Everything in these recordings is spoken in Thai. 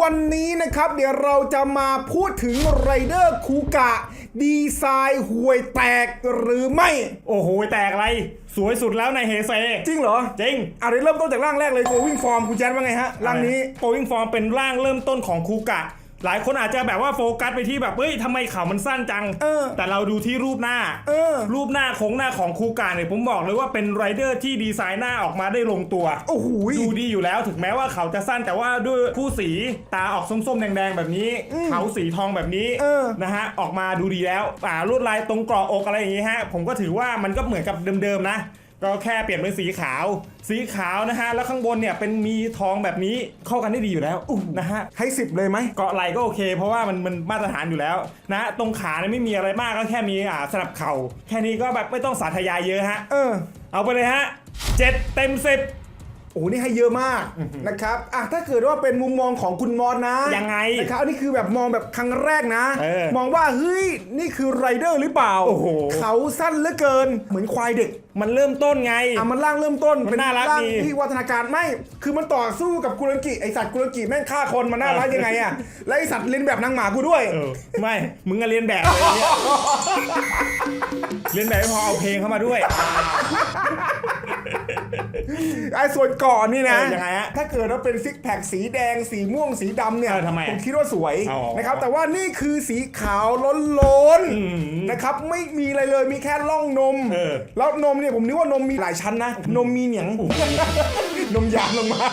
วันนี้นะครับเดี๋ยวเราจะมาพูดถึงไรเดอร์คูกะ ดีไซน์ห่วยแตกหรือไม่ โอ้โห แตกอะไร สวยสุดแล้วในเฮเซ จริงเหรอจริง อะเดี๋ยวเริ่มต้นจากร่างแรกเลย going form คุณแจ๊ดว่าไงฮะร่างนี้โปรวิงฟอร์มเป็นร่างเริ่มต้นของคูกะ หลายคนอาจจะแบบว่าโฟกัสไปที่แบบเฮ้ยทำไมเขามันสั้นจัง เออ แต่เราดูที่รูปหน้า เออ รูปหน้าโครงหน้าของคูกะเนี่ยผมบอกเลยว่าเป็นไรเดอร์ที่ดีไซน์หน้าออกมาได้ลงตัวโอ้โหยดูดีอยู่แล้วถึงแม้ว่าเขาจะสั้นแต่ว่าด้วยคู่สีตาออกส้มๆแดงๆแบบนี้ เขาสีทองแบบนี้เออ นะฮะออกมาดูดีแล้วอ่าลวดลายตรงกรอบอกอะไรอย่างงี้ฮะผมก็ถือว่ามันก็เหมือนกับเดิมๆนะ ก็แค่เปลี่ยนเป็นสีขาว สีขาวนะฮะ แล้วข้างบนเนี่ยเป็นมีทองแบบนี้เข้ากันได้ดีอยู่แล้วนะฮะ ให้สิบเลยไหมเกาะไหล่ก็โอเค เพราะว่ามันมันมาตรฐานอยู่แล้วนะ ตรงขาเนี่ยไม่มีอะไรมากก็แค่มีอ่าสนับเข่า แค่นี้ก็แบบไม่ต้องสาธยายเยอะฮะ เออ เอาไปเลยฮะเจ็ดเต็มสิบ โอ้โหนี่ให้เยอะมากนะครับอะถ้าเกิดว่าเป็นมุมมองของคุณมอสนะยังไงนะครับอันนี้คือแบบมองแบบครั้งแรกนะ เออ มองว่าเฮ้ยนี่คือไรเดอร์หรือเปล่าโอ้โห เขาสั้นเหลือเกินเหมือนควายเด็ก มันเริ่มต้นไง อะมันร่างเริ่มต้นมันเป็นน่ารักร่างดีที่วัฒนาการไม่ คือมันต่อสู้กับกุลังกิไอสัตว์กุลังกิแม่งฆ่าคนมันน่ารักยังไงอะและไอสัตว์เลียนแบบนางหมากูด้วย เออไม่ มึงก็เรียนแบบเลยเนี่ยเรียนแบบไม่พอเอาเพลงเข้ามาด้วย ไอส่วนก่อนนี่นะ เออยังไงฮะถ้าเกิดว่าเป็นซิกแพคสีแดงสีม่วงสีดำเนี่ยเออทำไมอะผมคิดว่าสวยอ๋อ นะครับ แต่ว่านี่คือสีขาวล้นอืม ๆนะครับไม่มีอะไรเลยมีแค่ร่องนม เออ แล้วนมเนี่ยผมนึกว่านมมีหลายชั้นนะ นมมีเหนียงนมยานลงมา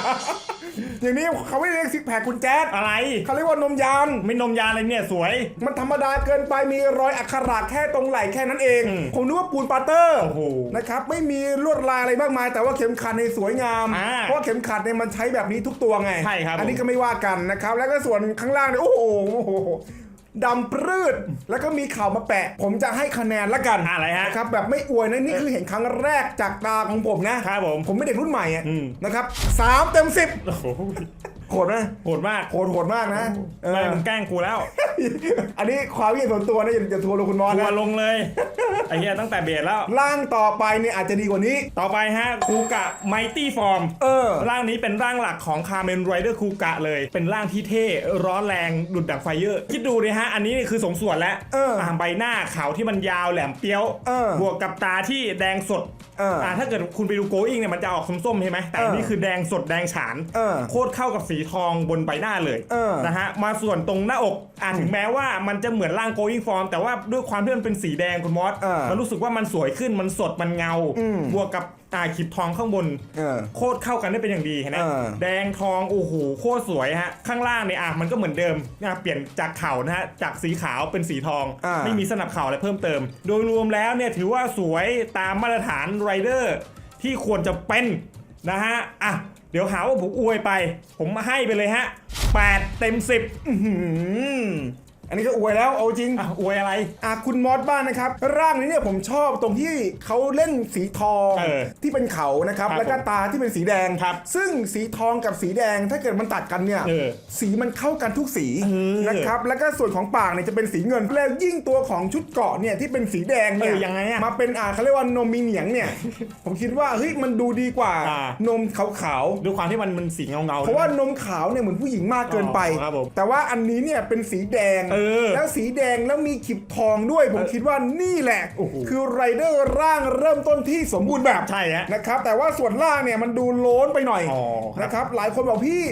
อย่างนี้เขาไม่เรียกซิกแพคคุณแจ๊ดอะไร เขาเรียกว่านมยาน ไม่นมยาอะไรเนี่ยสวย มันธรรมดาเกินไปมีรอยอักขระแค่ตรงไหล่แค่นั้นเองอืมผมนึกว่าปูนปาเตอร์โอ้โหนะครับไม่มีลวดลายอะไรมากมาย แต่ว่าเข็มขัดในยสวยงามอ่าเพราะว่าเข็มขัดเนี่ยมันใช้แบบนี้ทุกตัวไง ใช่ครับ อันนี้ก็ไม่ว่ากันนะครับ แล้วก็ส่วนข้างล่างเนี่ยโอ้โหโอ้โห ดำปรืดแล้วก็มีข่าวมาแปะ ผมจะให้คะแนนละกันอะไรฮะนะครับแบบไม่อวยนะนี่คือเห็นครั้งแรกจากตาของผมนะครับผม ผมไม่เด็กรุ่นใหม่อะอืม นะครับสามเต็มสิบ โอ้โห โหดนะโหดมากโหดโหดมากนะเออไม่มึงแกล้งกูแล้วอันนี้ความคิดเห็นส่วนตัวนะอย่าอย่าทัวร์ลงคุณมอสทัวนะร์ลงเลยไอ้เหี้ยตั้งแต่เบสแล้ว ร่างต่อไปเนี่ยอาจจะดีกว่านี้ ต่อไปฮะคูกะไมตี้ฟอร์มเออ ร่างนี้เป็นร่างหลักของคาเมนไรเดอร์คูกะเลย เป็นร่างที่เท่ร้อนแรงดุดดังไฟเยอร์คิดดูดิฮะ อันนี้นี่คือสมส่วนแล้วเอออ่าใบหน้าขาวที่มันยาวแหลมเปี้ยว เออ บวกกับตาที่แดงสด เอออ่าถ้าเกิดคุณไปดูโกอิงเนี่ยมันจะออกส้มๆใช่ไหมแต่อันนี้เออคือแดงสดแดงฉานเออโคตรเข้ากับสีทองบนใบหน้าเลยเออ นะฮะมาส่วนตรงหน้าอกอ่าถึงแม้ว่ามันจะเหมือนร่างโกอิงฟอร์มแต่ว่าด้วยความที่มันเป็นสีแดงคุณมอสเออมันรู้สึกว่ามันสวยขึ้นมันสดมันเงาอืมบวกกับ อ่าขีบทองข้างบน เออ โคตรเข้ากันได้เป็นอย่างดีเห็นไหมเออ แดงทองโอ้โหโคตรสวยฮะ ข้างล่างเนี่ยอะมันก็เหมือนเดิมนะเปลี่ยนจากเข่านะฮะจากสีขาวเป็นสีทอง อ่า ไม่มีสนับเข่าอะไรเพิ่มเติม โดยรวมแล้วเนี่ยถือว่าสวยตามมาตรฐานไรเดอร์ที่ควรจะเป็นนะฮะอะเดี๋ยวหาว่าผมอวยไป ผมให้ไปเลยฮะ 8 เต็ม 10 อื้อหือ อันนี้ก็อวยแล้วเอาจริง อะอวยอะไร อะคุณมอสบ้านนะครับ ร่างนี้เนี่ยผมชอบตรงที่เขาเล่นสีทองเออที่เป็นเขานะครับ ครับแล้วก็ตาที่เป็นสีแดง ครับซึ่งสีทองกับสีแดงถ้าเกิดมันตัดกันเนี่ย เออสีมันเข้ากันทุกสีเออนะครับ แล้วก็ส่วนของปากเนี่ยจะเป็นสีเงิน แล้วยิ่งตัวของชุดเกราะเนี่ยที่เป็นสีแดงเนี่ยเออยังไงอะมาเป็นอ่าเขาเรียกว่านมมีเหนียงเนี่ย ผมคิดว่าเฮ้ยมันดูดีกว่า อ่า นมขาวๆ ด้วยความที่มันมันสีเงาเงาๆเพราะว่านมขาวเนี่ยเหมือนผู้หญิงมากเกินไป อ๋อครับผมแต่ว่าอันนี้เนี่ยเป็นสีแดงเออแล้วสีแดงแล้วมีขีบทองด้วย ผมคิดว่านี่แหละโอ้โหคือไรเดอร์ร่างเริ่มต้นที่สมบูรณ์แบบใช่ฮะนะครับแต่ว่าส่วนล่างเนี่ยมันดูโล้นไปหน่อยอ๋อครับนะครับหลายคนบอกพี่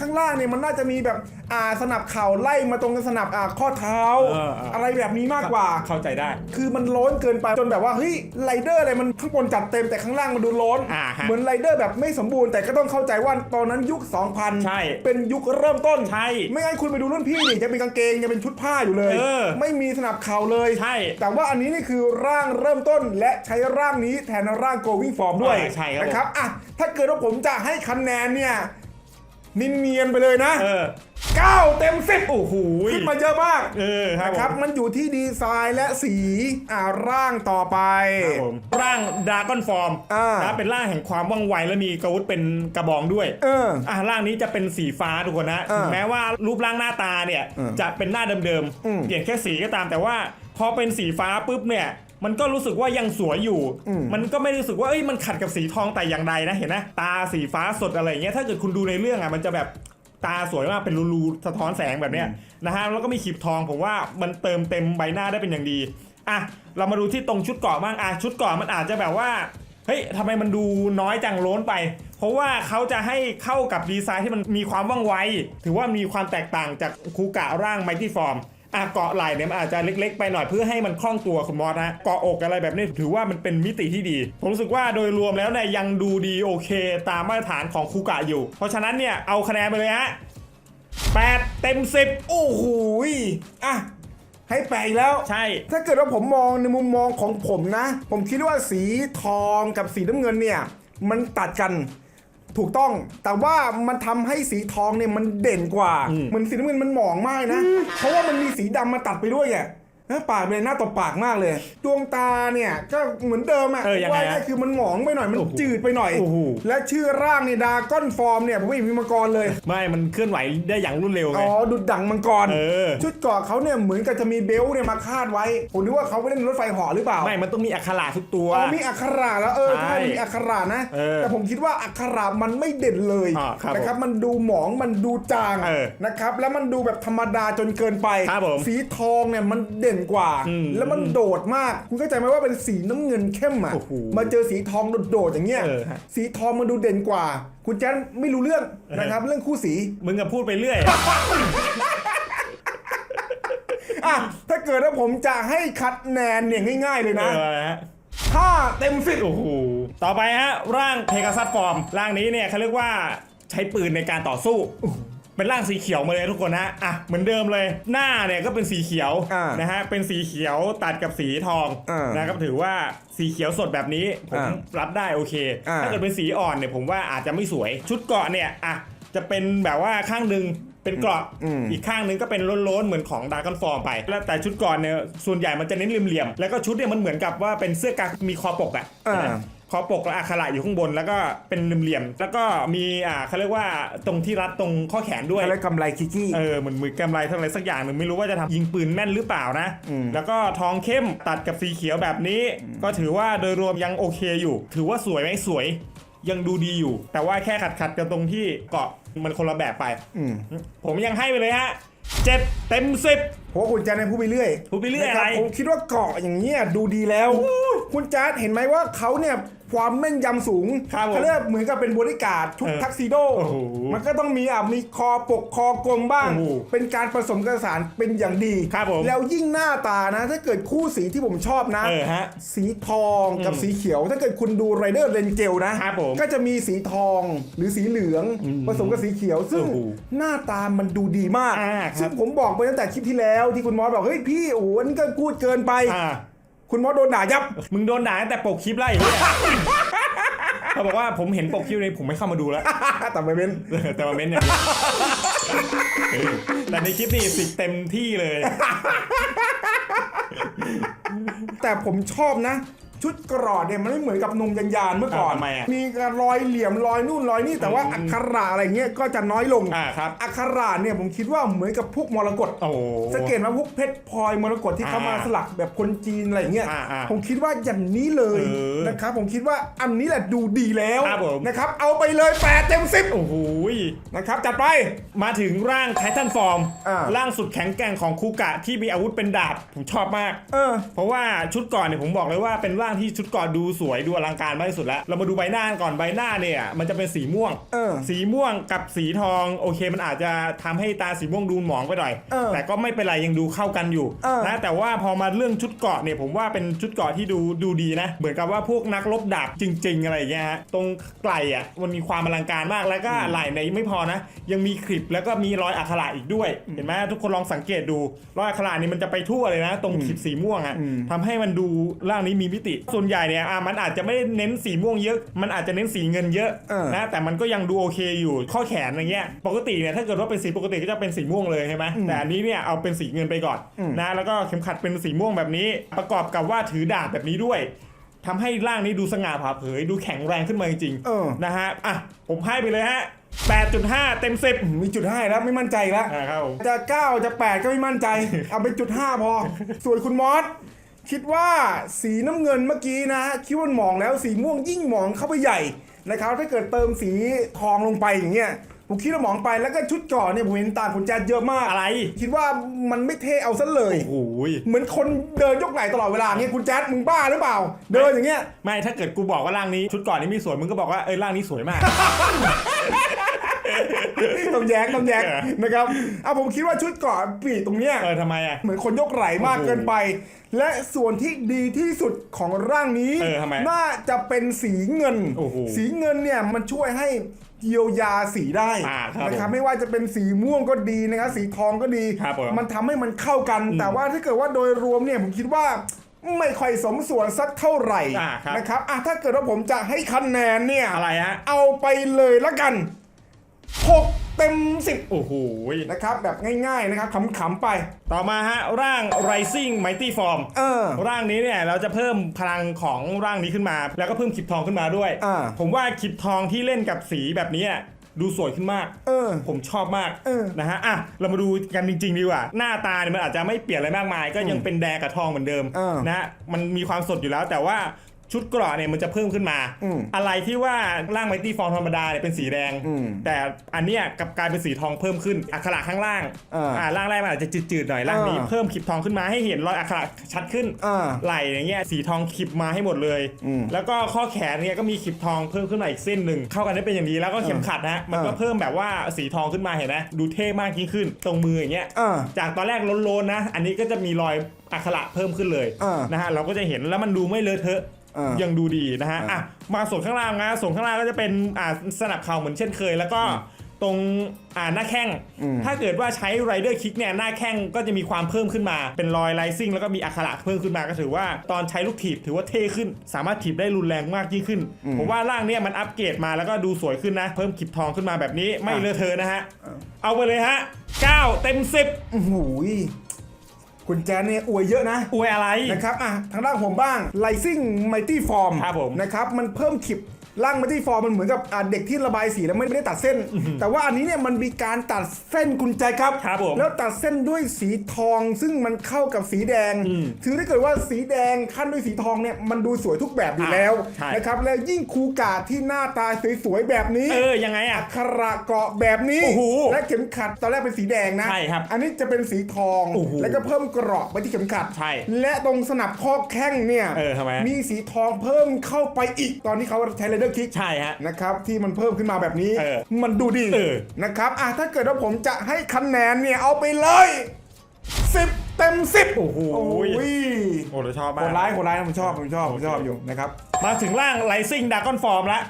ข้างล่างเนี่ยมันน่าจะมีแบบอ่าสนับเข่าไล่มาตรงสนับอ่าข้อเท้า เออเอออ อะไรแบบนี้มากกว่า เข้าใจได้ คือมันโล้นเกินไปจนแบบว่าเฮ้ยไรเดอร์อะไรมันข้างบนจัดเต็มแต่ข้างล่างมันดูโล้น อ่าฮะเหมือนไรเดอร์แบบไม่สมบูรณ์แต่ก็ต้องเข้าใจว่าตอนนั้นยุค 2000 ใช่เป็นยุคเริ่มต้นใช่ไม่งั้นคุณไปดูรุ่นพี่ดิจะเป็นกางเกงยังเป็นชุดผ้าอยู่เลย เออไม่มีสนับเข่าเลยใช่ แต่ว่าอันนี้นี่คือร่างเริ่มต้นและใช้ร่างนี้แทนร่าง going form ด้วยอ่าใช่ครับ นะครับอะถ้าเกิดว่าผมจะให้คะแนนเนี่ย นินเนียนๆไปเลยนะเออ9เต็ม10โอ้โหขึ้นมาเยอะมากเออครับนะครับผมมันอยู่ที่ดีไซน์และสีอ่าร่างต่อไป ครับผมร่างดราก้อนฟอร์มอ่านะเป็นร่างแห่งความว่องไวและมีกระวุธเป็นกระบองด้วยเออ อ่าร่างนี้จะเป็นสีฟ้าทุกคนนะอ่าถึงแม้ว่ารูปร่างหน้าตาเนี่ย อืมจะเป็นหน้าเดิมอืม ๆเปลี่ยนแค่สีก็ตามแต่ว่า พอเป็นสีฟ้าปุ๊บเนี่ย มันก็รู้สึกว่ายังสวยอยู่อืมมันก็ไม่รู้สึกว่าเอ้ยมันขัดกับสีทองแต่อย่างใดนะเห็นไหมตาสีฟ้าสดอะไรอย่างเงี้ยถ้าเกิดคุณดูในเรื่องอะมันจะแบบตาสวยมากเป็นรูๆสะท้อนแสงแบบเนี้ยนะฮะแล้วก็มีขีบทองผมว่ามันเติมเต็มใบหน้าได้เป็นอย่างดีอะเรามาดูที่ตรงชุดเกราะบ้างอะชุดเกราะมันอาจจะแบบว่าเฮ้ยทำไมมันดูน้อยจังโล้นไป เพราะว่าเขาจะให้เข้ากับดีไซน์ที่มันมีความว่องไว ถือว่ามีความแตกต่างจากคูกะร่างไมตี้ฟอร์ม อะเกาะไหล่เนี่ยมันอาจจะเล็ก ๆ ไปหน่อยเพื่อให้มันคล่องตัวคุณมอสนะเกาะอกอะไรแบบนี้ถือว่ามันเป็นมิติที่ดี ผมรู้สึกว่าโดยรวมแล้วเนี่ยยังดูดีโอเค ตามมาตรฐานของคูกะอยู่ เพราะฉะนั้นเนี่ยเอาคะแนนไปเลยฮะ8เต็ม 10 โอ้โหยอะให้แปลอีกแล้ว ใช่ ถ้าเกิดว่าผมมองในมุมมองของผมนะ ผมคิดว่าสีทองกับสีน้ำเงินเนี่ย มันตัดกัน ถูกต้องแต่ว่ามันทำให้สีทองเนี่ยมันเด่นกว่าอืมเหมือนสีน้ำเงินมันหมองมากนะ เพราะว่ามันมีสีดำมาตัดไปด้วยอะ นะปากเลยหน้าตบปากมากเลย ดวงตาเนี่ยก็เหมือนเดิมอะเออยังไงว่าฮะง่ายคือมันหมองไปหน่อย มันโอ้โหจืดไปหน่อย โอ้โห และชื่อร่างเนี่ยดาก้อนฟอร์มเนี่ยผมไม่เห็นมีมาก่อนเลย ไม่ มันเคลื่อนไหวได้อย่างรวดเร็วไง อ๋อ ดุดดังมังกร เออ ชุดเกราะเขาเนี่ยเหมือนกับจะมีเบลต์เนี่ยมาคาดไว้ ผมนึกว่าเขาไปเล่นรถไฟเหาะหรือเปล่า ไม่ มันต้องมีอักขระทุกตัวอ๋อมีอักขระแล้วเออใช่ใช่มีอักขระนะ เออแต่ผมคิดว่าอักขระมันไม่เด่นเลยอ่าครับนะครับมันดูหมองมันดูจางเออนะครับแล้วมันดูแบบธรรมดาจนเกินไป ครับผมสีทองเนี่ยมันเด่นกว่าอืมแล้วมันโดดมาก คุณเข้าใจไหมว่าเป็นสีน้ำเงินเข้มอะโอ้โหมาเจอสีทองโดดๆอย่างเงี้ยเออฮะสีทองมันดูเด่นกว่า คุณแจ๊ดไม่รู้เรื่องนะครับเรื่องคู่สีมึงก็พูดไปเรื่อยอะถ้าเกิดว่าผมจะให้คัดแนนเนี่ยง่ายๆเลยเอนะอฮะถ้าเต็มสิบโอ้โหต่อไปฮะร่างเพกาซัสฟอร์ม ร่างนี้เนี่ยเขาเรียกว่าใช้ปืนในการต่อสู้ เป็นร่างสีเขียวมาเลยทุกคนนะอะเหมือนเดิมเลย หน้าเนี่ยก็เป็นสีเขียวอ่านะฮะเป็นสีเขียวตัดกับสีทองอ่านนะครับถือว่าสีเขียวสดแบบนี้ผมอ่ารับได้โอเค อ่า ถ้าเกิดเป็นสีอ่อนเนี่ยผมว่าอาจจะไม่สวย ชุดเกราะเนี่ยอะจะเป็นแบบว่าข้างหนึ่งเป็นเกราะอืม อีกข้างหนึงก็เป็นโล้นๆเหมือนของดาร์กอนฟอร์มไป แล้วแต่ชุดก่อนเนี่ยส่วนใหญ่มันจะเน้นเหลี่ยมๆแล้วก็ชุดเนี่ยมันเหมือนกับว่าเป็นเสื้อกางมีคอปกอะ อ่า คอปกและอักขระอยู่ข้างบนแล้วก็เป็นเหลี่ยมๆแล้วก็มีอ่าเขาเรียกว่าตรงที่รัดตรงข้อแขนด้วยอะไรกำไรคิกกี้ เออเหมือนมือกำไรเท่าไรสักอย่างหนึ่งไม่รู้ว่าจะทำยิงปืนแม่นหรือเปล่านะ อืม แล้วก็ทองเข้มตัดกับสีเขียวแบบนี้ ก็ถือว่าโดยรวมยังโอเคอยู่ ถือว่าสวยไหมสวย ยังดูดีอยู่ แต่ว่าแค่ขัดขัดๆกันตรงที่เกาะมันคนละแบบไป อืมผมยังให้ไปเลยฮะเจ็ดเต็มสิบ เพราะว่าคุณแจ๊ดเนี่ยพูดไปเรื่อยพูดไปเรื่อยนะคบอะไรผมคิดว่าเกาะอย่างเงี้ยดูดีแล้ว คุณแจ๊ดเห็นไหมว่าเขาเนี่ย ความแม่นยำสูงครับผมเขาเรียกเหมือนกับเป็นบริการดชุดเออทักซิโด โอ้โหมันก็ต้องมีอะมีคอปกคอกลมบ้าง โอ้โหเป็นการผสมกระสานเป็นอย่างดี ครับผม แล้วยิ่งหน้าตานะ ถ้าเกิดคู่สีที่ผมชอบนะ เออฮะ สีทองกับอืมสีเขียว ถ้าเกิดคุณดูไรเดอร์เรนเจลนะครับผมก็จะมีสีทองหรือสีเหลืองอืมผสมกับสีเขียว ซึ่งโอ้โหหน้าตามันดูดีมาก อ่าครับซึ่งผมบอกไปตั้งแต่คลิปที่แล้วที่คุณมอสบอก เฮ้ยพี่โอ้โหอันนี่ก็พูดเกินไป อ่า คุณมอสโดนด่ายับ มึงโดนด่าตั้งแต่ปกคลิปไล่เขาบอกว่าผมเห็นปกคลิปนี้ผมไม่เข้ามาดูแล้ว แต่ไม่เป็นแต่มาเม้นต์อย่างนี้เออแต่ในคลิปนี้สิเต็มที่เลย แต่ผมชอบนะ ชุดกรอดเนี่ยมันไม่เหมือนกับนมยันยานๆเมื่อก่อนอ่าทำไมอะมีการรอยเหลี่ยมรอยนู่นรอยนี่แต่ว่าอืมอักขระอะไรเงี้ยก็จะน้อยลงอ่าครับ อักขระเนี่ยผมคิดว่าเหมือนกับพวกมรกต โอ้โห สังเกตไหมพวกเพชรพลอยมรกตที่เขามาอ่าสลักแบบคนจีนอะไรเงี้ยอ่าอ่าผมคิดว่าอย่างนี้เลยเออนะครับผมคิดว่าอันนี้แหละดูดีแล้วครับผม นะครับเอาไปเลยแปดเต็มสิบโอ้โหนะครับจัดไป มาถึงร่างไททันฟอร์ม อ่า ร่างสุดแข็งแกร่งของคูกะที่มีอาวุธเป็นดาบ ผมชอบมาก เออ เพราะว่าชุดก่อนเนี่ยผมบอกเลยว่าเป็นร่างที่ชุดก่อนดูสวยดูอลังการมากที่สุดแล้ว เรามาดูใบหน้ากันก่อนใบหน้าเนี่ยมันจะเป็นสีม่วง เออ สีม่วงกับสีทองโอเค มันอาจจะทำให้ตาสีม่วงดูหมองไปหน่อย เออแต่ก็ไม่เป็นไรยังดูเข้ากันอยู่เออ นะแต่ว่าพอมาเรื่องชุดเกราะเนี่ยผมว่าเป็นชุดเกราะที่ดูดูดีนะ เหมือนกับว่าพวกนักรบดาบจริง ๆ อะไรอย่างเงี้ยฮะตรงไหล่อะมันมีความอลังการมากแล้วก็ไหล่ในไม่พอนะ ยังมีคลิปแล้วก็มีรอยอักขระอีกด้วย เห็นไหมทุกคนลองสังเกตดูรอยอักขระนี่มันจะไปทั่วเลยนะ ตรงคลิปสีม่วงอะอืมทำให้มันดูร่างนี้มีมิติส่วนใหญ่เนี่ยอะมันอาจจะไม่ได้เน้นสีม่วงเยอะ มันอาจจะเน้นสีเงินเยอะเออ นะแต่มันก็ยังดูโอเคอยู่ข้อแขนอะไรเงี้ยปกติเนี่ยถ้าเกิดว่าเป็นสีปกติก็จะเป็นสีม่วงเลยใช่ไหมอืมแต่อันนี้เนี่ยเอาเป็นสีเงินไปก่อนอืมนะแล้วก็เข็มขัดเป็นสีม่วงแบบนี้ ประกอบกับว่าถือดาบแบบนี้ด้วยทำให้ร่างนี้ดูสง่าผ่าเผยดูแข็งแรงขึ้นมาจริงเออๆนะฮะอะผมให้ไปเลยฮะ8.5 เต็ม 10มีจุดให้แล้วไม่มั่นใจแล้ว นะครับผม จะเก้าจะแปดก็ไม่มั่นใจ เอาไปจุดห้าพอ ส่วนคุณมอส คิดว่าสีน้ำเงินเมื่อกี้นะคิดว่าหมองแล้วสีม่วงยิ่งหมองเข้าไปใหญ่นะครับถ้าเกิดเติมสีทองลงไปอย่างเงี้ยผมคิดว่าหมองไปแล้วก็ชุดเก่อนเนี่ยผมเห็นต่างคุณแจ๊ดเยอะมากอะไร คิดว่ามันไม่เท่เอาซะเลยโอ้โหเหมือนคนเดินยกไหล่ตลอดเวลาเงี้ยคุณแจ๊ดมึงบ้าหรือเปล่า เดินอย่างเงี้ยไม่ถ้าเกิดกูบอกว่าร่างนี้ชุดก่อนนี้มีสวยมึงก็บอกว่าเอ้ยร่างนี้สวยมาก ต้องแย้งต้องแย้งเออนะครับเอาผมคิดว่าชุดเกาะปีกตรงเนี้ยเออทำไมอะเหมือนคนยกไหล่มากโอ้โหเกินไป และส่วนที่ดีที่สุดของร่างนี้เออทำไมน่าจะเป็นสีเงิน โอ้โหสีเงินเนี่ยมันช่วยให้เยียวยาสีได้อ่าครับนะครับผมไม่ว่าจะเป็นสีม่วงก็ดีนะครับสีทองก็ดี ครับผม มันทำให้มันเข้ากัน แต่ว่าถ้าเกิดว่าโดยรวมเนี่ยผมคิดว่าไม่ค่อยสมส่วนสักเท่าไหร่อ่าครับ นะครับอะถ้าเกิดว่าผมจะให้คะแนนเนี่ย อะไรฮะ เอาไปเลยละกัน 6 เต็ม 10 โอ้โหนะครับ แบบง่ายๆนะครับขำๆไป ต่อมาฮะ ร่าง Rising Mighty Form เออ ร่างนี้เนี่ยเราจะเพิ่มพลังของร่างนี้ขึ้นมา แล้วก็เพิ่มคลิปทองขึ้นมาด้วย อ่า ผมว่าคลิปทองที่เล่นกับสีแบบนี้อะดูสวยขึ้นมาก เออ ผมชอบมากเออนะฮะ อะ เรามาดูกันจริงๆดีกว่า หน้าตาเนี่ยมันอาจจะไม่เปลี่ยนอะไรมากมาย ก็ยังเป็นแดงกับทองเหมือนเดิมเออ นะฮะมันมีความสดอยู่แล้วแต่ว่า ชุดเกราะเนี่ยมันจะเพิ่มขึ้นมาอืมอะไรที่ว่าร่างไมตี้ฟอร์มธรรมดาเนี่ยเป็นสีแดงอืมแต่อันเนี้ยกลับกลายเป็นสีทองเพิ่มขึ้น อักขระข้างล่างเอออ่ร่างแรกมันอาจจะจืดๆหน่อยร่างนี้เออเพิ่มคลิปทองขึ้นมาให้เห็นรอยอักขระชัดขึ้นอ่าไหล่อย่างเงี้ยสีทองคลิปมาให้หมดเลยอืมแล้วก็ข้อแขนเนี่ยก็มีคลิปทองเพิ่มขึ้นมาอีกเส้นหนึ่งเข้ากันได้เป็นอย่างดีแล้วก็เข็มขัดนะมันก็เออเพิ่มแบบว่าสีทองขึ้นมาเห็นไหมดูเท่มากยิ่งขึ้น ตรงมืออย่างเงี้ยอ่าจากตอนแรกโลนๆนะ อันนี้ก็จะมีรอยอักขระเพิ่มขึ้นเลยเออนะฮะเราก็จะเห็นแล้วมันดูไม่เลอะเทอะเออ ยังดูดีนะฮะเอออ่อะมาส่วนข้างล่างนะส่วนข้างล่างก็จะเป็นอ่าสนับเข่าเหมือนเช่นเคย แล้วก็ตรงอ่าหน้าแข้งอืมถ้าเกิดว่าใช้ไรเดอร์คิกเนี่ยหน้าแข้งก็จะมีความเพิ่มขึ้นมา เป็นรอยไลซิ่งแล้วก็มีอักขระเพิ่มขึ้นมาก็ถือว่าตอนใช้ลูกถีบถือว่าเท่ขึ้น สามารถถีบได้รุนแรงมากยิ่งขึ้น ผมว่าร่างเนี่ยมันอัปเกรดมาแล้วก็ดูสวยขึ้นนะ เพิ่มขีบทองขึ้นมาแบบนี้ไม่เลอะเทอะนะฮะ เอาไปเลยฮะ9เต็ม 10โอ้โหย คุณแจ๊ดเนี่ยอวยเยอะนะอวยอะไรนะครับอะทางด้านผมบ้าง Rising Mighty Form ครับผม นะครับมันเพิ่มขิบ ร่าง Mighty Form มันเหมือนกับอะเด็กที่ระบายสีแล้วไม่ไม่ได้ตัดเส้น แต่ว่าอันนี้เนี่ยมันมีการตัดเส้นกุญแจครับครับผมแล้วตัดเส้นด้วยสีทองซึ่งมันเข้ากับสีแดงอืมคือถ้าเกิดว่าสีแดงขั้นด้วยสีทองเนี่ยมันดูสวยทุกแบบอยู่แล้วใช่นะครับแล้วยิ่งคูกาที่หน้าตาสวยๆแบบนี้เออยังไงอะอักขระเกาะแบบนี้โอ้โหและเข็มขัดตอนแรกเป็นสีแดงนะใช่ครับอันนี้จะเป็นสีทองโอ้โหแล้วก็เพิ่มเกราะไปที่เข็มขัดใช่และตรงสนับข้อแข้งเนี่ยเออทำไมมีสีทองเพิ่มเข้าไปอีกตอนที่เขาใช้เรเดอร์คิกใช่ฮะ นะครับที่มันเพิ่มขึ้นมาแบบนี้ เออมันดูดีเออ นะครับอะถ้าเกิดว่าผมจะให้คะแนนเนี่ยเอาไปเลย 10 เต็ม 10 โอ้โหโอ้ยโอ้เราชอบโหมากดร้ายโหดร้ายนะผมชอบผมชอบผมชอบอยู่นะครับ มาถึงร่าง Rising Dragon Form ละ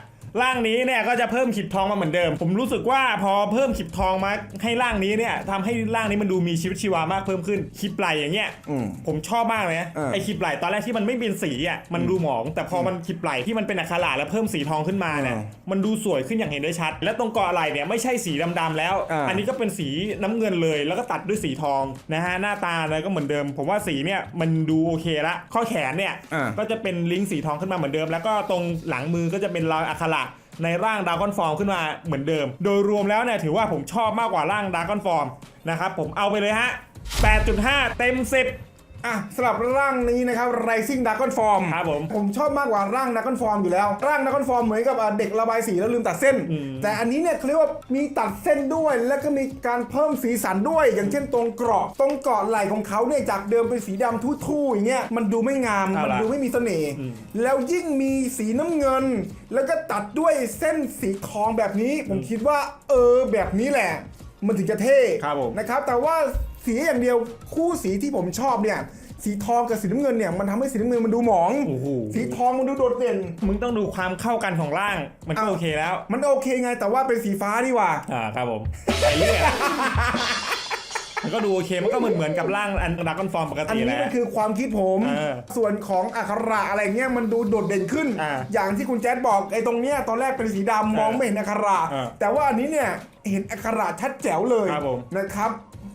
ร่างนี้เนี่ยก็จะเพิ่มขีดทองมาเหมือนเดิม ผมรู้สึกว่าพอเพิ่มขีดทองมาให้ร่างนี้เนี่ยทำให้ร่างนี้มันดูมีชีวิตชีวามากเพิ่มขึ้นคลิปไหลอย่างเงี้ยอืม ผมชอบมากเลยนะเออไอคลิปไหลตอนแรกที่มันไม่เป็นสีอะมันดูหมอง แต่พอมันคลิปไหลที่มันเป็นอักขระแล้วเพิ่มสีทองขึ้นมาเนี่ยเออมันดูสวยขึ้นอย่างเห็นได้ชัด และตรงเกาะไหลเนี่ยไม่ใช่สีดำๆแล้ว อ่า อันนี้ก็เป็นสีน้ำเงินเลย แล้วก็ตัดด้วยสีทองนะฮะหน้าตาอะไรก็เหมือนเดิม ผมว่าสีเนี่ยมันดูโอเคละข้อแขนเนี่ย อ่า ก็จะเป็นลิงก์สีทองขึ้นมาเหมือนเดิม แล้วก็ตรงหลังมือก็จะเป็นรอยอักขระ ในร่างดากอนฟอร์มขึ้นมาเหมือนเดิม โดยรวมแล้วเนี่ยถือว่าผมชอบมากกว่าร่างดากอนฟอร์มนะครับผมเอาไปเลยฮะ8.5 เต็ม 10 อะสำหรับร่างนี้นะครับ Rising Dragon Form ครับผม ผมชอบมากกว่าร่างดักอนฟอร์มอยู่แล้ว ร่างดักอนฟอร์มเหมือนกับอะเด็กระบายสีแล้วลืมตัดเส้น อืม แต่อันนี้เนี่ยเขาเรียกว่ามีตัดเส้นด้วย แล้วก็มีการเพิ่มสีสันด้วย อย่างเช่นตรงเกราะตรงเกราะไหล่ของเขาเนี่ยจากเดิมเป็นสีดำทู่ๆอย่างเงี้ยมันดูไม่งามเอามันล่ะดูไม่มีเสน่ห์อืมแล้วยิ่งมีสีน้ำเงิน แล้วก็ตัดด้วยเส้นสีทองแบบนี้ ผมคิดว่าเออแบบนี้แหละ มันถึงจะเท่ครับผม นะครับแต่ว่า สีอย่างเดียวคู่สีที่ผมชอบเนี่ย สีทองกับสีน้ำเงินเนี่ยมันทำให้สีน้ำเงินมันดูหมอง โอ้โห สีทองมันดูโดดเด่น มึงต้องดูความเข้ากันของร่าง มันก็อ้าวโอเคแล้ว มันโอเคไงแต่ว่าเป็นสีฟ้าดีกว่า อ่าครับผมไปเรื่อยมันก็ดูโอเคมันก็เหมือนเหมือนกับร่างอันดากอนฟอร์มปกอันตินี้แหล้มันคือความคิดผม เออส่วนของอักขระอะไรเงี้ยมันดูโดดเด่นขึ้น อ่าอย่างที่คุณแจ๊ดบอกไอ้ตรงเนี้ยตอนแรกเป็นสีดำมองไม่เห็นอักขระ เออแต่ว่าอันนี้เนี่ยเห็นอักขระชัดแจ๋วเลยครับผม นะครับ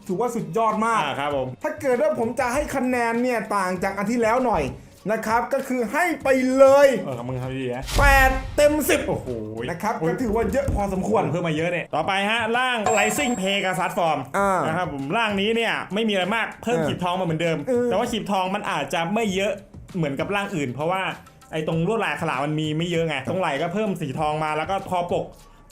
ถือว่าสุดยอดมาก อ่าครับผม ถ้าเกิดว่าผมจะให้คะแนนเนี่ยต่างจากอันที่แล้วหน่อยนะครับ ก็คือให้ไปเลย เออมึงทำดีๆนะ8 เต็ม 10 โอ้โหนะครับ ก็ถือว่าเยอะพอสมควร เพิ่มมาเยอะเนี่ย ต่อไปฮะร่าง Rising Pegasus Form อ่านนะครับผมร่างนี้เนี่ยไม่มีอะไรมากเพิ่มเออขีดทองมาเหมือนเดิม เออ แต่ว่าขีดทองมันอาจจะไม่เยอะเหมือนกับร่างอื่น เพราะว่าไอ้ตรงลวดลายขลามันมีไม่เยอะไงตรงไหล่ก็เพิ่มสีทองมาแล้วก็คอปก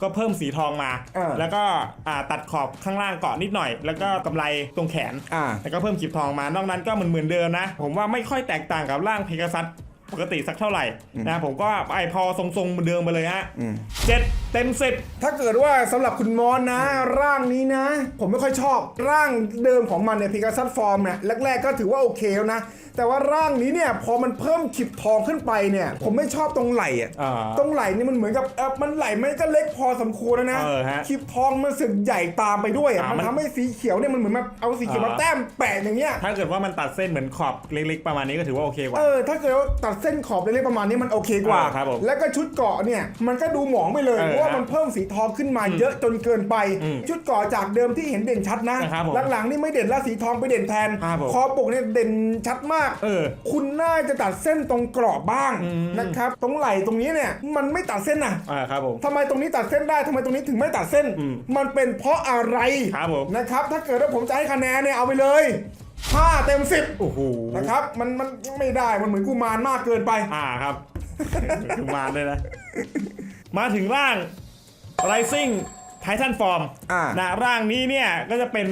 ก็เพิ่มสีทองมาเออแล้วก็อ่าตัดขอบข้างล่างเกาะนิดหน่อย แล้วก็กำไรตรงแขนอ่า แล้วก็เพิ่มขีบทองมานอกนั้นก็เหมือนเหมือนเดิมนะ ผมว่าไม่ค่อยแตกต่างกับร่างเพกาซัสปกติสักเท่าไหร่นะผมก็ไอพอทรงๆเหมือนเดิมไปเลยฮะอืมเจ็ด เต็มสิบถ้าเกิดว่าสำหรับคุณมอนนะ ร่างนี้นะ ผมไม่ค่อยชอบ ร่างเดิมของมันเนี่ยพิกาซัสฟอร์มเนี่ยแรกๆก็ถือว่าโอเคแล้วนะ แต่ว่าร่างนี้เนี่ยพอมันเพิ่มขีบทองขึ้นไปเนี่ย ผมไม่ชอบตรงไหล่อะอ่า ตรงไหล่นี่มันเหมือนกับเออมันไหล่มันก็เล็กพอสมควรแล้วนะเออฮะขีบทองมันสึกใหญ่ตามไปด้วยอะอ่ามันมันทำให้สีเขียวเนี่ยมันเหมือนมาเอาสีเขียวมาอ่า แต้มแปะอย่างเงี้ย ถ้าเกิดว่ามันตัดเส้นเหมือนขอบเล็กๆประมาณนี้ก็ถือว่าโอเคกว่า เออ ถ้าเกิดว่าตัดเส้นขอบเล็กๆประมาณนี้มันโอเคกว่า เออครับผมแล้วก็ชุดเกราะเนี่ย มันก็ดูหมองไปเลยเออเพราะว่ามันเพิ่มสีทองขึ้นมาเยอะจนเกินไปอืมชุดเกราะจากเดิมที่เห็นเด่นชัดนะนะครับผมหลังๆนี่ไม่เด่นแล้วสีทองไปเด่นแทนครับผมคอปกเนี่ยเด่นชัดมากเออคุณน่าจะตัดเส้นตรงกรอบบ้างอืมนะครับ ตรงไหล่ตรงนี้เนี่ยมันไม่ตัดเส้นน่ะอ่าครับผมทำไมตรงนี้ตัดเส้นได้ทำไมตรงนี้ถึงไม่ตัดเส้นอืมมันเป็นเพราะอะไรครับผมนะครับ ถ้าเกิดว่าผมจะให้คะแนนเนี่ยเอาไปเลย5เต็ม10โอ้โหนะครับ มันมันไม่ได้มันเหมือนกูมารมากเกินไป อ่าครับคือมาเลยนะ มาถึงร่าง Rising Titan Form อ่านะร่างนี้เนี่ยก็จะเป็น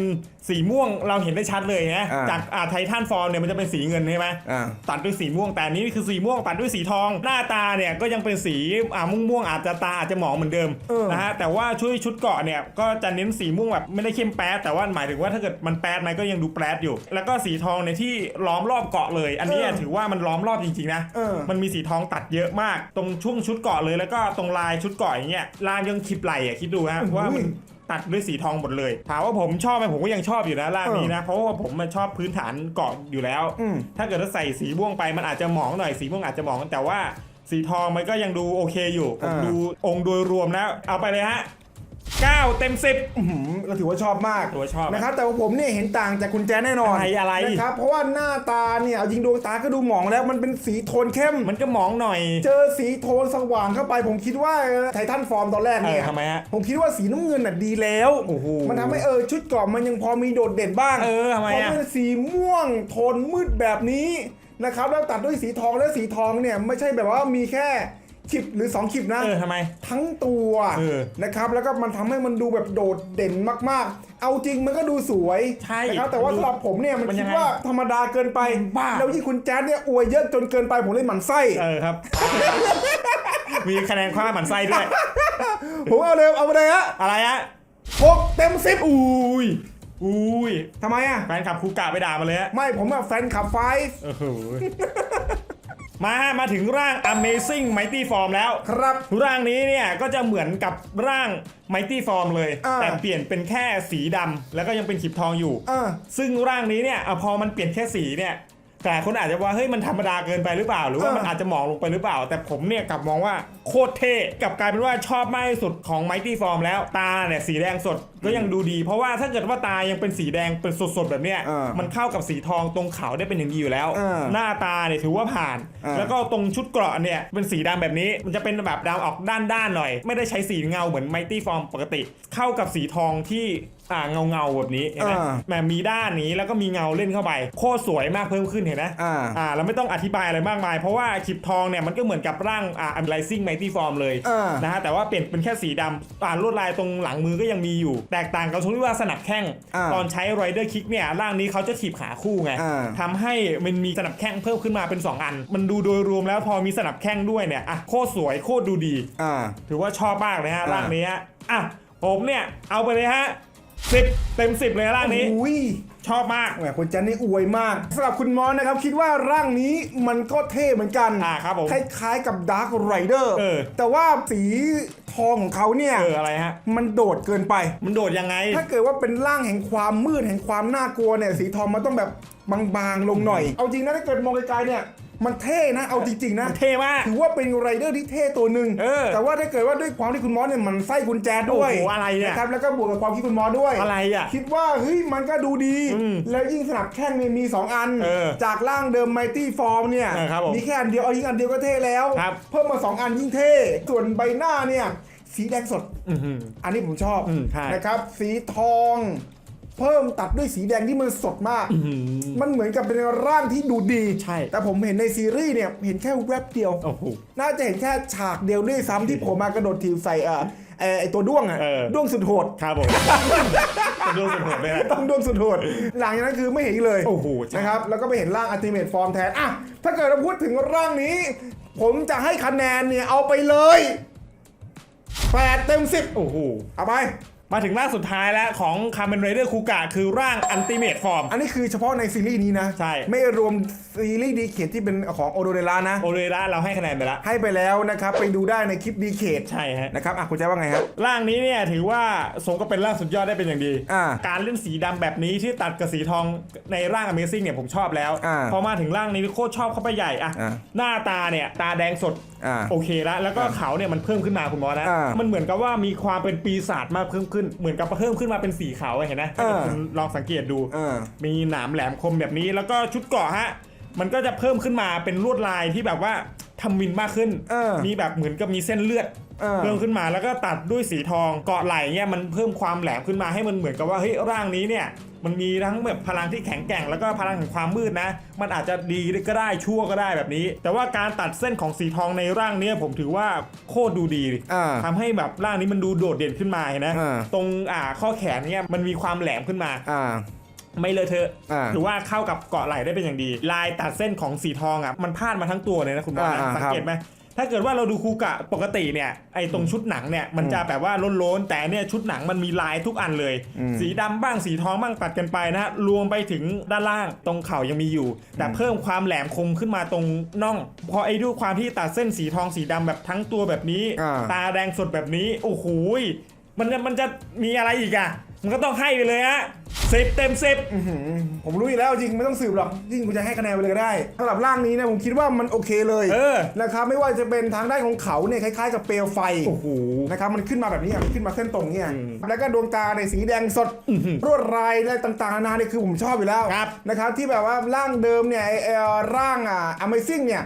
สีม่วงเราเห็นได้ชัดเลยนะอ่าจากอ่าไททันฟอร์มเนี่ยมันจะเป็นสีเงินใช่ไหมอ่า ตัดด้วยสีม่วงแต่อันนี้คือสีม่วงตัดด้วยสีทอง หน้าตาเนี่ยก็ยังเป็นสีอ่าม่วงม่วงๆอาจจะตาอาจจะหมองเหมือนเดิมเออ นะฮะแต่ว่าช่วยชุดเกราะเนี่ยก็จะเน้นสีม่วงแบบไม่ได้เข้มแป๊ดแต่ว่าหมายถึงว่าถ้าเกิดมันแป๊ดไหมก็ยังดูแป๊ดอยู่ แล้วก็สีทองเนี่ยที่ล้อมรอบเกาะเลย อันนี้เออถือว่ามันล้อมรอบจริงๆนะเออ มันมีสีทองตัดเยอะมาก ตรงช่วงชุดเกาะเลยแล้วก็ตรงลายชุดเกาะอย่างเงี้ยลายยังคลิปไหลอะคิดดูฮะว่ามัน ตัดด้วยสีทองหมดเลย ถามว่าผมชอบไหมผมก็ยังชอบอยู่นะร่างนี้นะ เพราะว่าผมมันชอบพื้นฐานเกาะอยู่แล้วอืมถ้าเกิดว่าใส่สีม่วงไปมันอาจจะหมองหน่อยสีม่วงอาจจะหมองแต่ว่าสีทองมันก็ยังดูโอเคอยู่ผมอ่าดูองค์โดยรวมแล้ว เอาไปเลยฮะ 9 เต็ม 10 อื้อหือก็ถือว่าชอบมากถือว่าชอบนะครับ แต่ว่าผมเนี่ยเห็นต่างจากคุณแจแน่นอนอะไรอะไร นะครับเพราะว่าหน้าตาเนี่ยเอาจริงดวงตาก็ดูหมองแล้วมันเป็นสีโทนเข้ม มันก็หมองหน่อย เจอสีโทนสว่างเข้าไป ผมคิดว่าไททันฟอร์มตอนแรกเนี่ยเออทำไมฮะ ผมคิดว่าสีน้ำเงินน่ะดีแล้ว โอ้โห มันทำให้เออชุดเกราะมันยังพอมีโดดเด่นบ้างเออทำไมพออะเป็นสีม่วงโทนมืดแบบนี้นะครับแล้วตัดด้วยสีทองและสีทองเนี่ยไม่ใช่แบบว่ามีแค่ ขีดหรือ2ขีดนะเออทำไม ทั้งตัวเออนะครับแล้วก็มันทำให้มันดูแบบโดดเด่นมากๆ เอาจริงมันก็ดูสวยใช่นะครับแต่ว่าสำหรับผมเนี่ยมันมันยัคิดงไงว่าธรรมดาเกินไปบ้า แล้วยิ่งคุณแจ๊ดเนี่ยอวยเยอะจนเกินไปผมเลยหมั่นไส้ เออครับ มีคะแนนความหมันไส้ด้วย ผมเอาเลยเอาไปเลยฮะอะไรฮะหกเต็มสิบอุ้ยอุ้ยทำไมอะ แฟนขับคูกะไปด่ามาเลยฮะไม่ผมอะแฟนขับไฟ โอ้โห มาฮะมาถึงร่าง Amazing Mighty Form แล้ว ครับ ร่างนี้เนี่ยก็จะเหมือนกับร่าง Mighty Form เลย อ่า แต่เปลี่ยนเป็นแค่สีดำแล้วก็ยังเป็นขีบทองอยู่เออซึ่งร่างนี้เนี่ยเอาพอมันเปลี่ยนแค่สีเนี่ย แต่คนอาจจะว่าเฮ้ยมันธรรมดาเกินไปหรือเปล่า หรือว่าเออมันอาจจะหมองลงไปหรือเปล่า แต่ผมเนี่ยกลับมองว่าโคตรเท่กลับกลายเป็นว่าชอบมากที่สุดของ Mighty Form แล้วตาเนี่ยสีแดงสดก็ยังดูดี เพราะว่าถ้าเกิดว่าตายังเป็นสีแดงเป็นสดๆแบบเนี้ยเออมันเข้ากับสีทองตรงเขาได้เป็นอย่างดีอยู่แล้ว เออหน้าตาเนี่ยถือว่าผ่าน เออ แล้วก็ตรงชุดเกราะเนี่ยเป็นสีดำแบบนี้มันจะเป็นแบบดำออกด้านๆหน่อย ไม่ได้ใช้สีเงาเหมือน Mighty Form ปกติ เข้ากับสีทองที่ อ่าเงาเงาๆแบบนี้เห็นไหมอ่าแหมมีด้านนี้แล้วก็มีเงาเล่นเข้าไป โคตรสวยมากเพิ่มขึ้นเห็นไหมอ่าอ่าเราไม่ต้องอธิบายอะไรมากมาย เพราะว่าคลิปทองเนี่ยมันก็เหมือนกับร่างอ่า Rising Mighty Form เลยอ่านนะฮะแต่ว่าเปลี่ยนเป็นแค่สีดำอ่าลวดลายตรงหลังมือก็ยังมีอยู่ แตกต่างกับตรงที่ว่าสนับแข้งอ่าตอนใช้ Rider Kick เนี่ยร่างนี้เขาจะถีบขาคู่ไงอ่าทำให้มันมีสนับแข้งเพิ่มขึ้นมาเป็น 2 อัน มันดูโดยรวมแล้วพอมีสนับแข้งด้วยเนี่ยอะโคตรสวยโคตรดูดีอ่าถือว่าชอบมากเลยฮะอ่าร่างนี้ฮะอะผมเนี่ยเอาไปเลยฮะ สิบเต็มสิบเลยร่างนี้ อุ้ยชอบมาก แหมคุณแจ๊ดนี่อวยมากสำหรับคุณมอนนะครับ คิดว่าร่างนี้มันก็เท่เหมือนกันอ่าครับผมคล้ายๆกับ Dark Rider เออ แต่ว่าสีทองของเขาเนี่ย เอออะไรฮะ มันโดดเกินไป มันโดดยังไง ถ้าเกิดว่าเป็นร่างแห่งความมืดแห่งความน่ากลัวเนี่ย สีทองมันต้องแบบบางๆลงหน่อย เอาจริงนะถ้าเกิดมองไกลๆเนี่ย มันเท่นะเอาจริงๆนะมันเท่มากถือว่าเป็นไรเดอร์ที่เท่ตัวหนึ่งเออแต่ว่าถ้าเกิดว่าด้วยความที่คุณมอสเนี่ยมันไส้กุญแจด้วยโอ้โหอะไรเนี่ยนะครับแล้วก็บวกกับความคิดคุณมอสด้วยอะไรอะคิดว่าเฮ้ยมันก็ดูดีอืมแล้วยิ่งสนับแข้งเนี่ยมี 2 อันเออจากร่างเดิม Mighty Form เนี่ยเออครับผมมีแค่อันเดียวเอายิ่งอันเดียวก็เท่แล้วครับเพิ่มมา 2 อันยิ่งเท่ ส่วนใบหน้าเนี่ยสีแดงสดอื้อหืออันนี้ผมชอบอืมใช่นะครับ สีทอง เพิ่มตัดด้วยสีแดงที่มันสดมากอื้อหือมันเหมือนกับเป็นร่างที่ดูดี ใช่ แต่ผมเห็นในซีรีส์เนี่ย เห็นแค่แวบเดียว โอ้โห น่าจะเห็นแค่ฉากเดียวด้วยซ้ำที่ผมมากระโดดทีมใส่เอ่อไอ้ไอ้ตัวด้วงอะเออ ด้วงสุดโหด ครับผมดูสุดโหดเลยนะต้องด้วงสุดโหด หลังจากนั้นคือไม่เห็นอีกเลยโอ้โหใช่ นะครับ แล้วก็ไปเห็นร่างอัลติเมทฟอร์มแทน อะ ถ้าเกิดเราพูดถึงร่างนี้ ผมจะให้คะแนนเนี่ยเอาไปเลย 8 เต็ม 10 โอ้โห เอาไป มาถึงร่างสุดท้ายแล้วของคา m เมนไรเดอร์คูกะคือร่างอันติเมทฟอร์ม อันนี้คือเฉพาะในซีรีส์นี้นะ ใช่ ไม่รวมซีรีส์ดีเขตที่เป็นของโอโดเรลานะ โอเรล่าเราให้คะแนนไปแล้วให้ไปแล้วนะครับไปดูได้ในคลิปดีเขตใช่ฮะ นะครับอะคุณแจ๊คว่าไงครับ ร่างนี้เนี่ยถือว่าสมกับเป็นร่างสุดยอดได้เป็นอย่างดี อ่าการเล่นสีดำแบบนี้ที่ตัดกับสีทองในร่าง Amazing เนี่ยผมชอบแล้ว อ่าพอมาถึงร่างนี้โคตรชอบเข้าไปใหญ่อะอ่าหน้าตาเนี่ยตาแดงสดอ่าโอเคแล้วแล้วก็เขาเนี่ยมันเพิ่มขึ้นมาคุณหมอนะ อ่ามัมันเหมือนกับว่ามีความเป็นปีศาจมากเพิ่มขึ้น เหมือนกับเพิ่มขึ้นมาเป็นสีขาวอะเห็นไหมถ้าเกิดอ่า คุณลองสังเกตดูอ่ามีหนามแหลมคมแบบนี้แล้วก็ชุดเกราะฮะ มันก็จะเพิ่มขึ้นมาเป็นลวดลายที่แบบว่าทำมินมากขึ้น เออ มีแบบเหมือนกับมีเส้นเลือด เออ เพิ่มขึ้นมาแล้วก็ตัดด้วยสีทองเกาะไหล่เนี่ยมันเพิ่มความแหลมขึ้นมาให้มันเหมือนกับว่าเฮ้ยร่างนี้เนี่ยมันมีทั้งแบบพลังที่แข็งแกร่งแล้วก็พลังแห่งความมืดนะ มันอาจจะดีก็ได้ชั่วก็ได้แบบนี้ แต่ว่าการตัดเส้นของสีทองในร่างเนี้ผมถือว่าโคตรดูดีอ่าทำให้แบบร่างนี้มันดูโดดเด่นขึ้นมาเห็นไหมอ่า ตรงอ่าข้อแขนเนี่ยมันมีความแหลมขึ้นมา อ่า ไม่เลอะเทอะอ่าหรือว่าเข้ากับเกาะไหล่ได้เป็นอย่างดี ลายตัดเส้นของสีทองอะมันพาดมาทั้งตัวเลยนะคุณบอลนะอ่าอ่าสังเกตไหมถ้าเกิดว่าเราดูคูกะปกติเนี่ยไอ้ตรงชุดหนังเนี่ยมันจะแบบว่าล้นๆแต่เนี่ยชุดหนังมันมีลายทุกอันเลย อืม สีดำบ้างสีทองบ้างตัดกันไปนะฮะรวมไปถึงด้านล่างตรงเข่ายังมีอยู่ แต่เพิ่มความแหลมคมขึ้นมาตรงน่อง พอไอ้ด้วยความที่ตัดเส้นสีทองสีดำแบบทั้งตัวแบบนี้ อ่า ตาแดงสดแบบนี้โอ้โหยมันจะมันจะมีอะไรอีกอะ มันก็ต้องให้ไปเลยฮะสิบเต็มสิบอื้อหือผมรู้อยู่แล้วจริงไม่ต้องสืบหรอกจริงคุณจะให้คะแนนไปเลยก็ได้สำหรับร่างนี้เนี่ยผมคิดว่ามันโอเคเลยเออ นะครับไม่ว่าจะเป็นทางด้านของเขาเนี่ยคล้ายๆกับเปลวไฟโอ้โห นะครับมันขึ้นมาแบบนี้อะมันขึ้นมาเส้นตรงเนี่ยอืมแล้วก็ดวงตาในสีแดงสดรวดลายอะไรต่างๆนานาเนี่ยคือผมชอบอยู่แล้วครับ นะครับที่แบบว่าร่างเดิมเนี่ยไอ้ไอ้ร่างอะ Amazing เนี่ย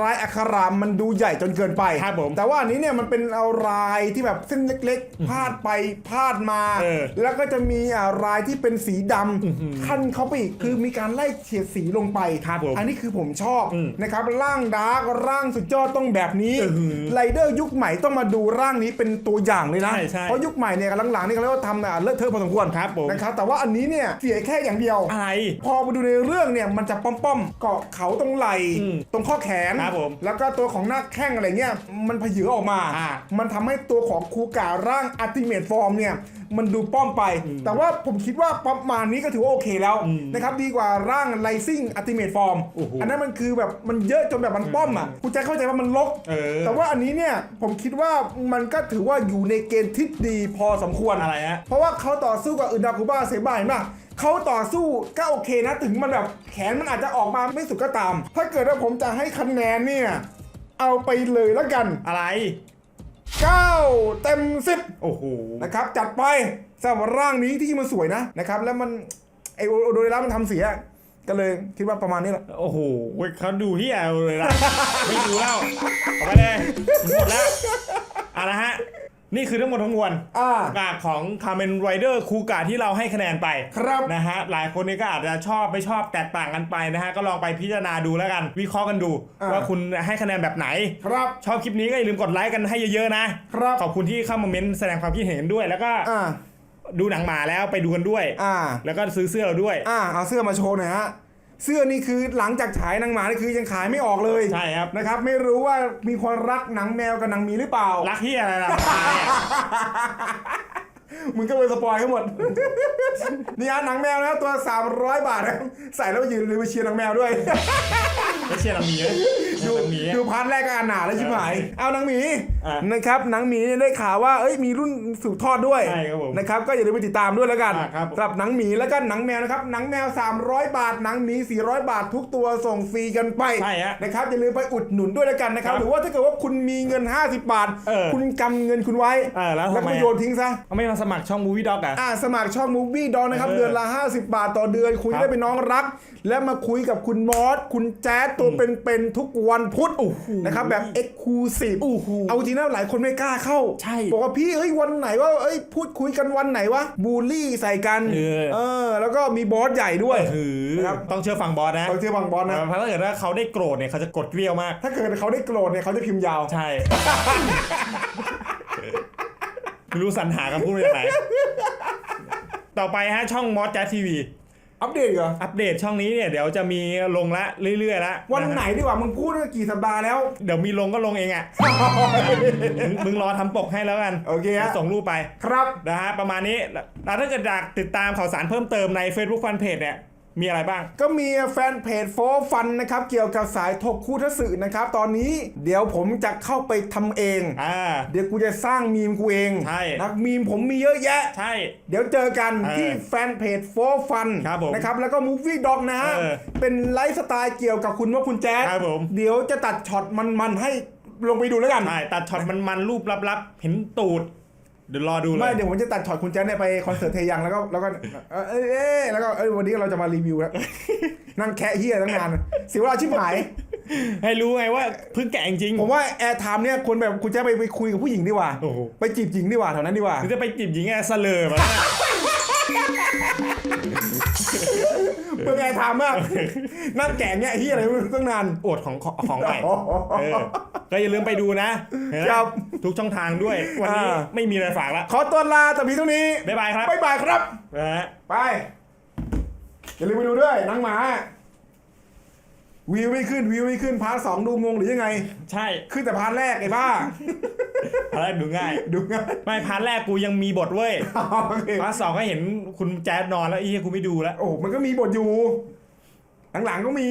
ลายอักขระมันดูใหญ่จนเกินไปครับผมแต่ว่าอันนี้เนี่ยมันเป็นเอาลายที่แบบเส้นเล็กๆ พาดไปพาดมา เออแล้วก็จะมีอะลายที่เป็นสีดำขั้นเข้าไปอีกคือมีการไล่เฉียดสีลงไปครับผมอันนี้คือผมชอบอืมนะครับร่างดาร์กร่างสุดยอดต้องแบบนี้เออไรเดอร์ยุคใหม่ต้องมาดูร่างนี้เป็นตัวอย่างเลยนะใช่ใช่เพราะยุคใหม่เนี่ยหลังๆนี่เขาเรียกว่าทำอะเลอะเทอะพอสมควรครับผม นะครับแต่ว่าอันนี้เนี่ยเสียแค่อย่างเดียว อะไร พอมาดูในเรื่องเนี่ยมันจะป้อมๆเกาะเขาตรงไหล่อืมตรงข้อแขนครับผมแล้วก็ตัวของหน้าแข้งอะไรเงี้ยมันผยออกมา อ่ามันทำให้ตัวของคูการ่างอัติเมทฟอร์มเนี่ยมันดูป้อมไป แต่ว่าผมคิดว่าประมาณนี้ก็ถือว่าโอเคแล้วอืมนะครับดีกว่าร่างไลซิ่งอัติเมทฟอร์มโอ้โห อันนั้นมันคือแบบมันเยอะจนแบบมันป้อมอะคุณจะเข้าใจว่ามันลก เออ แต่ว่าอันนี้เนี่ยผมคิดว่ามันก็ถือว่าอยู่ในเกณฑ์ที่ดีพอสมควร อะไรฮะ เพราะว่าเขาต่อสู้กับอึนดาคุบ้าเซบ้าเห็นป่ะ เขาต่อสู้ก็โอเคนะถึงมันแบบแขนมันอาจจะออกมาไม่สุดก็ตาม ถ้าเกิดว่าผมจะให้คะแนนเนี่ย เอาไปเลยแล้วกันอะไร 9 เต็มโอ้โห10นะครับ จัดไปสำหรับร่างนี้ที่มันสวยนะนะครับ แล้วมันไอโอโดเรล่ามันทำเสีย ก็เลยคิดว่าประมาณนี้แหละ โอ้โหเว้ยเขาดูที่เอาเลยนะไม่ดูแล้วเอาไปเลยหมดแล้วเอะนะฮะ นี่คือทั้งหมดทั้งมวลอ่ากาของคา m เมนไรเดอร์คูกาที่เราให้คะแนนไปครับนะฮะหลายคนนี่ก็อาจจะชอบไม่ชอบแตกต่างกันไปนะฮะก็ลองไปพิจารณาดูแล้วกันวิเคราะห์กันดู อ่า ว่าคุณให้คะแนนแบบไหน ครับ ชอบคลิปนี้ก็อย่าลืมกดไลค์กันให้เยอะๆนะครับ ขอบคุณที่เข้ามาเม้นแสดงความคิดเห็นด้วย แล้วก็อ่า ดูหนังหมาแล้วไปดูกันด้วย อ่า แล้วก็ซื้อเสื้อเราด้วย อ่า เอาเสื้อมาโชว์หน่อยฮะ เสื้อนี่คือหลังจากฉายหนังหมานี่คือยังขายไม่ออกเลยใช่ครับ นะครับ ไม่รู้ว่ามีคนรักหนังแมวกับหนังหมีหรือเปล่า รักที่อะไรล่ะ มึงก็ไปสปอยเขาหมด นี่ฮะหนังแมวนะตัว 300 บาทนะใส่แล้วไปยืนเลยไปเชียร์หนังแมวด้วย ไม่เชียร์นางหมีเลยดูนางหมีดูพาร์ทแรกก็อ่านหนาแล้วชิบหาย เอาหนังหมีอะนะครับหนังหมีเนี่ยได้ข่าวว่าเอ้ยมีรุ่นสืบทอดด้วยใช่ครับผมนะครับก็อย่าลืมไปติดตามด้วยแล้วกันอะครับผม สำหรับหนังหมีแล้วก็หนังแมวนะครับหนังแมว 300 บาทหนังหมี 400 บาททุกตัวส่งฟรีกันไปใช่ฮะ นะครับอย่าลืมไปอุดหนุนด้วยแล้วกันนะครับ ครับหรือว่าถ้าเกิดว่าคุณมีเงิน 50 บาท เออคุณกำเงินคุณไว้เออแล้วแล้วทำไมก็อะโยนทิ้งซะเขาไม่มาสมัครช่องมูวี่ด็อกอะ อ่าสมัครช่อง Movie d o นะครับ เออเดือนละ 50 บาทต่อเดือน คุยครับได้เป็นน้องรัก และมาคุยกับคุณมอส คุณแจ๊ดตัวเป็นๆทุกวันพุธนะครับแบบ Exclusive โอ้โหเอาจริงนะหลายคนไม่กล้าเข้า ใช่บอกว่าพี่เอ้ยวันไหนว่าเอ้ยพูดคุยกันวันไหนวะบูลลี่ใส่กันเออ เออ แล้วก็มีบอสใหญ่ด้วย ถือนะครับ ต้องเชื่อฟังบอสนะเขาชื่อบางบอสนะ เพราะถ้าเกิดว่าเขาได้โกรธเนี่ยเขาจะกดเกลียวมาก ถ้าเกิดเขาได้โกรธเนี่ยเขาจะพิมพ์ยาว ใช่ ไม่รู้สรรหาคำพูดมาจากไหน ต่อไปฮะช่องมอสแจ๊ทีวีอัปเดตเหรอ อัปเดตช่องนี้เนี่ยเดี๋ยวจะมีลงละเรื่อยๆละวันไหนดีกว่ามึงพูดมากี่สัปดาห์แล้ว เดี๋ยวมีลงก็ลงเองอะ มึงมึงรอทำปกให้แล้วกันโอเคฮะ ดี๋ยวส่งรูปไป ครับ นะฮะประมาณนี้แล้วถ้าเกิดอยากติดตามข่าวสารเพิ่มเติมใน Facebook Fanpage เนี่ย มีอะไรบ้าง ก็มีแฟนเพจโฟฟันนะครับ เกี่ยวกับสายถกคู่ทัศนะครับ ตอนนี้เดี๋ยวผมจะเข้าไปทำเอง อ่า เดี๋ยวกูจะสร้างมีมกูเองใช่นักมีมผมมีเยอะแยะ ใช่ เดี๋ยวเจอกันเออที่แฟนเพจโฟฟันครับผมนะครับ แล้วก็มูฟวี่ด็อกนะฮะเออเป็นไลฟ์สไตล์เกี่ยวกับคุณว่าคุณแจ๊ดครับผม เดี๋ยวจะตัดช็อตมันๆให้ลงไปดูแล้วกันใช่ตัดช็อตมันๆรูปลับๆเห็นตูด เดี๋ยวรอดูเลไม่ยเดี๋ยวผมจะตัดช็อตคุณแจ๊ดเนี่ยไปคอนเสิร์ตเทยังแล้วก็แล้วก็เออเอยเอยแล้วก็เอ้ยวันนี้เราจะมารีวิวแล้วนั่งแคะเฮียตั้งนานเสียเวลาชิบหาย ให้รู้ไงว่าเพิ่งแกะจริงผมว่าแอร์ไทม์เนี่ยควรแบบคุณแจ๊ดไปไปคุยกับผู้หญิงดีกว่าโอ้โหไปจีบหญิงดีกว่าแถวนั้นดีกว่าหรือจะไปจีบหญิงแอร์เสลอมา เนี่ยเพื่อแอร์ไทม์มากนั่งแก่เนี่ยเฮียอะไรไม่รู้ตั้งนานอวดของของของใหม่เออก็อย่าลืมไปดูนะครับทุกช่องทางด้วย วันนี้อ่าไม่มีอะไรฝากแล้วขอตัวลาแต่เพียงเท่านี้บ๊ายบายครับบ๊ายบายครับนะฮะไปอย่าลืมไปดูด้วยหนังหมาวิวไม่ขึ้นวิวไม่ขึ้นพาร์ทสองดูงงหรือยังไง ใช่ ขึ้นแต่พาร์ทแรกไอ้บ้า พาร์ทแรกดูง่าย ดูง่ายไม่พาร์ทแรกกูยังมีบทเว้ยโอเคพาร์ทสองก็เห็นคุณแจ๊ดนอนแล้วอีกูไม่ดูแล้วโอ้มันก็มีบทอยู่ หลังๆก็มี